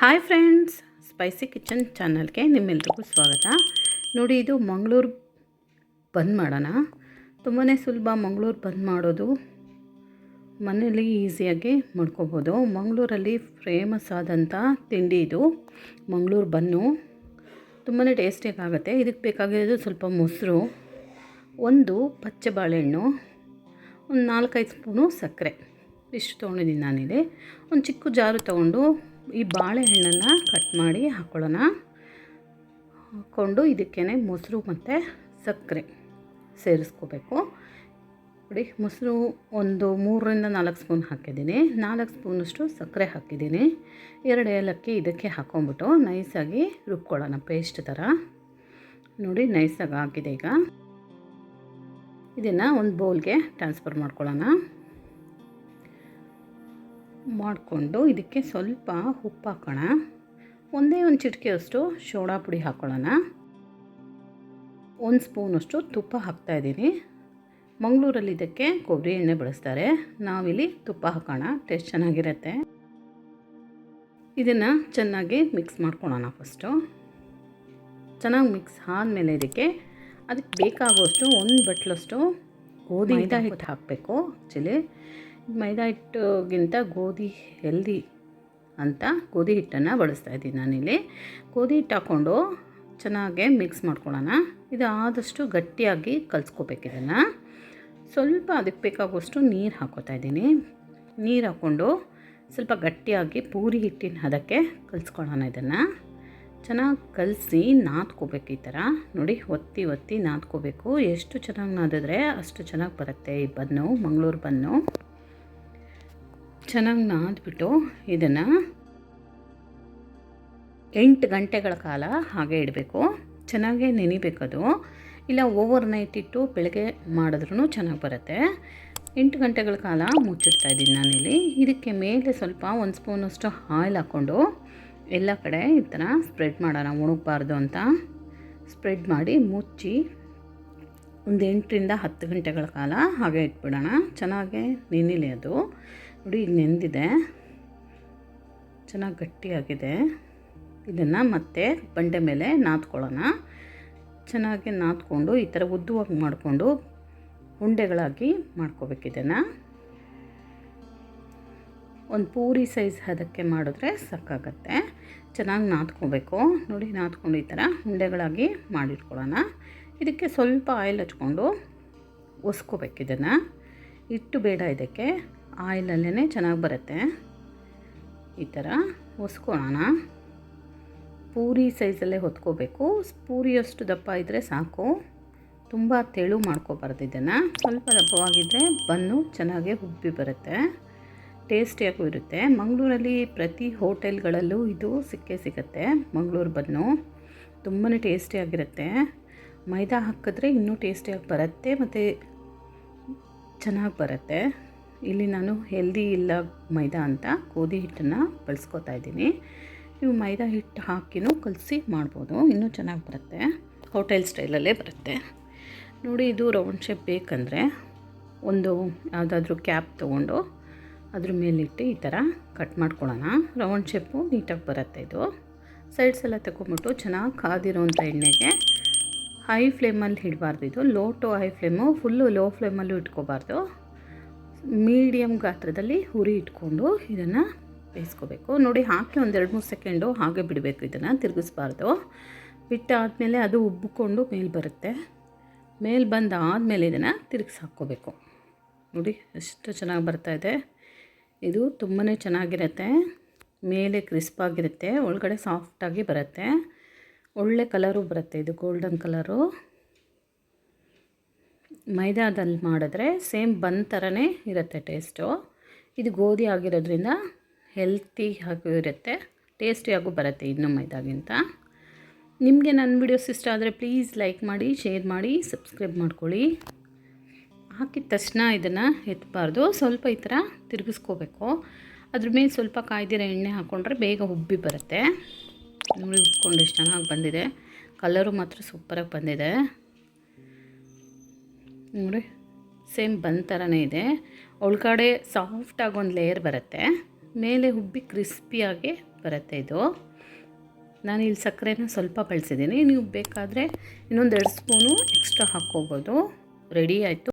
Hi friends, spicy kitchen ಚಾನಲ್ಗೆ ನಿಮ್ಮೆಲ್ರಿಗೂ ಸ್ವಾಗತ. ನೋಡಿ, ಇದು ಮಂಗಳೂರು ಬಂದ್ ಮಾಡೋಣ. ತುಂಬಾ ಸುಲಭ ಮಂಗಳೂರು ಬಂದ್ ಮಾಡೋದು. ಮನೇಲಿ ಈಸಿಯಾಗಿ ಮಾಡ್ಕೋಬೋದು. ಮಂಗಳೂರಲ್ಲಿ ಫೇಮಸ್ ಆದಂಥ ತಿಂಡಿ ಇದು, ಮಂಗಳೂರು ಬನ್ನು. ತುಂಬಾ ಟೇಸ್ಟಿಯಾಗಿ ಆಗುತ್ತೆ. ಇದಕ್ಕೆ ಬೇಕಾಗಿರೋದು ಸ್ವಲ್ಪ ಮೊಸರು, ಒಂದು ಪಚ್ಚೆ ಬಾಳೆಹಣ್ಣು, ಒಂದು ನಾಲ್ಕೈದು ಸ್ಪೂನು ಸಕ್ಕರೆ. ಇಷ್ಟು ತೊಗೊಂಡಿದ್ದೀನಿ ನಾನಿಲ್ಲಿ. ಒಂದು ಚಿಕ್ಕ ಜಾರು ತೊಗೊಂಡು ಈ ಬಾಳೆಹಣ್ಣನ್ನು ಕಟ್ ಮಾಡಿ ಹಾಕ್ಕೊಳ್ಳೋಣ ಹಾಕ್ಕೊಂಡು ಇದಕ್ಕೇ ಮೊಸರು ಮತ್ತು ಸಕ್ಕರೆ ಸೇರಿಸ್ಕೋಬೇಕು. ನೋಡಿ, ಮೊಸರು ಒಂದು ಮೂರರಿಂದ ನಾಲ್ಕು ಸ್ಪೂನ್ ಹಾಕಿದ್ದೀನಿ. ನಾಲ್ಕು ಸ್ಪೂನಷ್ಟು ಸಕ್ಕರೆ ಹಾಕಿದ್ದೀನಿ. ಎರಡು ಏಲಕ್ಕಿ ಇದಕ್ಕೆ ಹಾಕ್ಕೊಂಬಿಟ್ಟು ನೈಸಾಗಿ ರುಬ್ಕೊಳ್ಳೋಣ, ಪೇಸ್ಟ್ ಥರ. ನೋಡಿ, ನೈಸಾಗಿ ಹಾಕಿದೆ ಈಗ. ಇದನ್ನು ಒಂದು ಬೌಲ್ಗೆ ಟ್ರಾನ್ಸ್ಫರ್ ಮಾಡ್ಕೊಳ್ಳೋಣ. ಮಾಡಿಕೊಂಡು ಇದಕ್ಕೆ ಸ್ವಲ್ಪ ಉಪ್ಪು ಹಾಕೋಣ. ಒಂದೇ ಒಂದು ಚಿಟಿಕೆಯಷ್ಟು ಶೋಡಾ ಪುಡಿ ಹಾಕ್ಕೊಳ್ಳೋಣ ಒಂದು ಸ್ಪೂನಷ್ಟು ತುಪ್ಪ ಹಾಕ್ತಾಯಿದ್ದೀನಿ ಮಂಗಳೂರಲ್ಲಿ ಇದಕ್ಕೆ ಕೊಬ್ಬರಿ ಎಣ್ಣೆ ಬಳಸ್ತಾರೆ. ನಾವಿಲ್ಲಿ ತುಪ್ಪ ಹಾಕೋಣ, ಟೇಸ್ಟ್ ಚೆನ್ನಾಗಿರುತ್ತೆ. ಇದನ್ನು ಚೆನ್ನಾಗಿ ಮಿಕ್ಸ್ ಮಾಡ್ಕೊಳ್ಳೋಣ ಫಸ್ಟು ಚೆನ್ನಾಗಿ ಮಿಕ್ಸ್ ಆದಮೇಲೆ ಇದಕ್ಕೆ ಅದಕ್ಕೆ ಬೇಕಾಗುವಷ್ಟು ಒಂದು ಬಟ್ಲಷ್ಟು ಗೋಧಿ ಹಿಟ್ಟು ಹಾಕಬೇಕು ಆ್ಯಕ್ಚುಲಿ ಮೈದಾ ಹಿಟ್ಟುಗಿಂತ ಗೋಧಿ ಹೆಲ್ದಿ ಅಂತ ಗೋಧಿ ಹಿಟ್ಟನ್ನು ಬಳಸ್ತಾ ಇದ್ದೀನಿ ನಾನಿಲ್ಲಿ. ಗೋಧಿ ಹಿಟ್ಟು ಹಾಕ್ಕೊಂಡು ಚೆನ್ನಾಗೆ ಮಿಕ್ಸ್ ಮಾಡ್ಕೊಳ್ಳೋಣ. ಇದು ಆದಷ್ಟು ಗಟ್ಟಿಯಾಗಿ ಇದನ್ನು. ಸ್ವಲ್ಪ ಅದಕ್ಕೆ ಬೇಕಾಗುವಷ್ಟು ನೀರು ಹಾಕೋತಾ ಇದ್ದೀನಿ. ನೀರು ಹಾಕ್ಕೊಂಡು ಸ್ವಲ್ಪ ಗಟ್ಟಿಯಾಗಿ ಪೂರಿ ಹಿಟ್ಟಿನ ಹದಕ್ಕೆ ಕಲಿಸ್ಕೊಳ್ಳೋಣ ಇದನ್ನು. ಚೆನ್ನಾಗಿ ಕಲಸಿ ನಾದ್ಕೋಬೇಕು ಈ ಥರ. ನೋಡಿ, ಒತ್ತಿ ಒತ್ತಿ ನಾದ್ಕೋಬೇಕು. ಎಷ್ಟು ಚೆನ್ನಾಗಿ ನಾದಿದ್ರೆ ಅಷ್ಟು ಚೆನ್ನಾಗಿ ಬರುತ್ತೆ ಈ ಬನ್ನು, ಮಂಗಳೂರು ಬನ್ನು. ಚೆನ್ನಾಗಿ ನಾದ್ಬಿಟ್ಟು ಇದನ್ನು ಎಂಟು ಗಂಟೆಗಳ ಕಾಲ ಹಾಗೆ ಇಡಬೇಕು. ಚೆನ್ನಾಗೇ ನೆನಿಬೇಕದು. ಇಲ್ಲ ಓವರ್ ನೈಟ್ ಇಟ್ಟು ಬೆಳಗ್ಗೆ ಮಾಡಿದ್ರೂ ಚೆನ್ನಾಗಿ ಬರುತ್ತೆ. ಎಂಟು ಗಂಟೆಗಳ ಕಾಲ ಮುಚ್ಚಿಡ್ತಾ ಇದ್ದೀನಿ ನಾನಿಲ್ಲಿ. ಇದಕ್ಕೆ ಮೇಲೆ ಸ್ವಲ್ಪ ಒಂದು ಸ್ಪೂನಷ್ಟು ಆಯಿಲ್ ಹಾಕ್ಕೊಂಡು ಎಲ್ಲ ಕಡೆ ಈ ಥರ ಸ್ಪ್ರೆಡ್ ಮಾಡೋಣ, ಒಣಗಬಾರ್ದು ಅಂತ. ಸ್ಪ್ರೆಡ್ ಮಾಡಿ ಮುಚ್ಚಿ ಒಂದು ಎಂಟರಿಂದ ಹತ್ತು ಗಂಟೆಗಳ ಕಾಲ ಹಾಗೆ ಇಟ್ಬಿಡೋಣ. ಚೆನ್ನಾಗೆ ನೆನಿಲಿ ಅದು. ನೋಡಿ ನೆಂದಿದೆ ಚೆನ್ನಾಗಿ ಗಟ್ಟಿಯಾಗಿದೆ. ಇದನ್ನು ಮತ್ತೆ ಬಂಡೆ ಮೇಲೆ ನಾದ್ಕೊಳ್ಳೋಣ. ಚೆನ್ನಾಗಿ ನಾದ್ಕೊಂಡು, ಈ ಥರ ಉದ್ದುವಾಗಿ ಮಾಡಿಕೊಂಡು ಉಂಡೆಗಳಾಗಿ ಮಾಡ್ಕೋಬೇಕು ಇದನ್ನು. ಒಂದು ಪೂರಿ ಸೈಜ್ ಅದಕ್ಕೆ ಮಾಡಿದ್ರೆ ಸಾಕಾಗತ್ತೆ. ಚೆನ್ನಾಗಿ ನಾದ್ಕೋಬೇಕು. ನೋಡಿ, ನಾದ್ಕೊಂಡು ಈ ಥರ ಉಂಡೆಗಳಾಗಿ ಮಾಡಿಟ್ಕೊಳ್ಳೋಣ. ಇದಕ್ಕೆ ಸ್ವಲ್ಪ ಆಯಿಲ್ ಹಚ್ಕೊಂಡು ಒಸ್ಕೋಬೇಕು ಇದನ್ನು. ಇಟ್ಟು ಬೇಡ ಇದಕ್ಕೆ. ಆಯಿಲಲ್ಲೇ ಚೆನ್ನಾಗಿ ಬರುತ್ತೆ. ಈ ಥರ ಹೊಸ್ಕೊಳ್ಳೋಣ. ಪೂರಿ ಸೈಜಲ್ಲೇ ಹೊತ್ಕೋಬೇಕು. ಪೂರಿಯಷ್ಟು ದಪ್ಪ ಇದ್ದರೆ ಸಾಕು. ತುಂಬ ತೆಳು ಮಾಡ್ಕೋಬಾರ್ದು ಇದನ್ನು. ಸ್ವಲ್ಪ ದಪ್ಪವಾಗಿದ್ದರೆ ಬನ್ನು ಚೆನ್ನಾಗಿ ಉಬ್ಬಿ ಬರುತ್ತೆ. ಟೇಸ್ಟಿಯಾಗೂ ಇರುತ್ತೆ. ಮಂಗಳೂರಲ್ಲಿ ಪ್ರತಿ ಹೋಟೆಲ್ಗಳಲ್ಲೂ ಇದು ಸಿಕ್ಕೇ ಸಿಗುತ್ತೆ. ಮಂಗಳೂರು ಬನ್ನು. ತುಂಬಾ ಟೇಸ್ಟಿಯಾಗಿರುತ್ತೆ ಮೈದಾ ಹಾಕಿದ್ರೆ ಇನ್ನೂ ಟೇಸ್ಟಿಯಾಗಿ ಬರುತ್ತೆ ಮತ್ತು ಚೆನ್ನಾಗಿ ಬರುತ್ತೆ. ಇಲ್ಲಿ ನಾನು ಹೆಲ್ದಿ ಇಲ್ಲ ಮೈದಾ ಅಂತ ಗೋಧಿ ಹಿಟ್ಟನ್ನು ಬಳಸ್ಕೊತಾ ಇದ್ದೀನಿ. ನೀವು ಮೈದಾ ಹಿಟ್ಟು ಹಾಕಿನೂ ಕಲಸಿ ಮಾಡ್ಬೋದು. ಇನ್ನೂ ಚೆನ್ನಾಗಿ ಬರುತ್ತೆ. ಹೋಟೆಲ್ ಸ್ಟೈಲಲ್ಲೇ ಬರುತ್ತೆ. ನೋಡಿ, ಇದು ರೌಂಡ್ ಶೇಪ್ ಬೇಕಂದರೆ ಒಂದು ಯಾವುದಾದ್ರೂ ಕ್ಯಾಪ್ ತೊಗೊಂಡು ಅದ್ರ ಮೇಲಿಟ್ಟು ಈ ಥರ ಕಟ್ ಮಾಡ್ಕೊಳ್ಳೋಣ. ರೌಂಡ್ ಶೇಪು ನೀಟಾಗಿ ಬರುತ್ತೆ ಇದು. ಸೈಡ್ಸ್ ಎಲ್ಲ ತಗೊಂಬಿಟ್ಟು ಚೆನ್ನಾಗಿ ಕಾದಿರೋಂಥ ಎಣ್ಣೆಗೆ ಹೈ ಫ್ಲೇಮಲ್ಲಿ ಇಡಬಾರ್ದು ಇದು. Low to high flame full low ಫ್ಲೇಮಲ್ಲೂ ಇಟ್ಕೋಬಾರ್ದು. ಮೀಡಿಯಮ್ ಗಾತ್ರದಲ್ಲಿ ಹುರಿ ಇಟ್ಕೊಂಡು ಇದನ್ನು ಬೇಯಿಸ್ಕೋಬೇಕು. ನೋಡಿ, ಹಾಕಿ ಒಂದು ಎರಡು ಮೂರು ಸೆಕೆಂಡು ಹಾಗೆ ಬಿಡಬೇಕು ಇದನ್ನು, ತಿರುಗಿಸ್ಬಾರ್ದು. ಬಿಟ್ಟಾದಮೇಲೆ ಅದು ಉಬ್ಬಿಕೊಂಡು ಮೇಲೆ ಬರುತ್ತೆ. ಮೇಲೆ ಬಂದಾದಮೇಲೆ ಇದನ್ನು ತಿರುಗಿಸಿ ಹಾಕ್ಕೋಬೇಕು. ನೋಡಿ, ಎಷ್ಟು ಚೆನ್ನಾಗಿ ಬರ್ತಾಯಿದೆ ಇದು. ತುಂಬಾ ಚೆನ್ನಾಗಿರುತ್ತೆ. ಮೇಲೆ ಕ್ರಿಸ್ಪಾಗಿರುತ್ತೆ ಒಳಗಡೆ ಸಾಫ್ಟಾಗಿ ಬರುತ್ತೆ. ಒಳ್ಳೆ ಕಲರು ಬರುತ್ತೆ. ಇದು ಗೋಲ್ಡನ್ ಕಲರು. ಮೈದಾದಲ್ಲಿ ಮಾಡಿದ್ರೆ ಸೇಮ್ ಬನ್ ಥರನೇ ಇರುತ್ತೆ ಟೇಸ್ಟು. ಇದು ಗೋಧಿ ಆಗಿರೋದ್ರಿಂದ ಹೆಲ್ತಿ ಆಗೂ ಇರುತ್ತೆ ಟೇಸ್ಟಿಯಾಗೂ ಬರುತ್ತೆ ಇನ್ನು ಮೈದಾಗಿಂತ. ನಿಮಗೆ ನನ್ನ ವಿಡಿಯೋಸ್ ಇಷ್ಟ ಆದರೆ ಪ್ಲೀಸ್ ಲೈಕ್ ಮಾಡಿ, ಶೇರ್ ಮಾಡಿ, ಸಬ್ಸ್ಕ್ರೈಬ್ ಮಾಡ್ಕೊಳ್ಳಿ. ಹಾಕಿದ ತಕ್ಷಣ ಇದನ್ನು ಎತ್ತಬಾರ್ದು ಸ್ವಲ್ಪ ಈ ಥರ ತಿರುಗಿಸ್ಕೋಬೇಕು. ಅದ್ರ ಮೇಲೆ ಸ್ವಲ್ಪ ಕಾಯ್ದಿರೋ ಎಣ್ಣೆ ಹಾಕ್ಕೊಂಡ್ರೆ ಬೇಗ ಉಬ್ಬಿ ಬರುತ್ತೆ. ನೋಡಿ ಉಬ್ಕೊಂಡು ಎಷ್ಟು ಚೆನ್ನಾಗಿ ಬಂದಿದೆ. ಕಲರು ಮಾತ್ರ ಸೂಪರಾಗಿ ಬಂದಿದೆ. ನೋಡಿ ಸೇಮ್ ಬಂದ್ ಥರನೇ ಇದೆ. ಒಳಗಡೆ ಸಾಫ್ಟಾಗಿ ಒಂದು ಲೇಯರ್ ಬರುತ್ತೆ. ಮೇಲೆ ಹುಬ್ಬಿ ಕ್ರಿಸ್ಪಿಯಾಗಿ ಬರುತ್ತೆ ಇದು. ನಾನು ಇಲ್ಲಿ ಸಕ್ಕರೆನ ಸ್ವಲ್ಪ ಬಳಸಿದ್ದೀನಿ ನೀವು ಬೇಕಾದರೆ ಇನ್ನೊಂದು ಎರಡು ಸ್ಪೂನು ಎಕ್ಸ್ಟ್ರಾ ಹಾಕ್ಕೋಬೋದು. ರೆಡಿ ಆಯಿತು.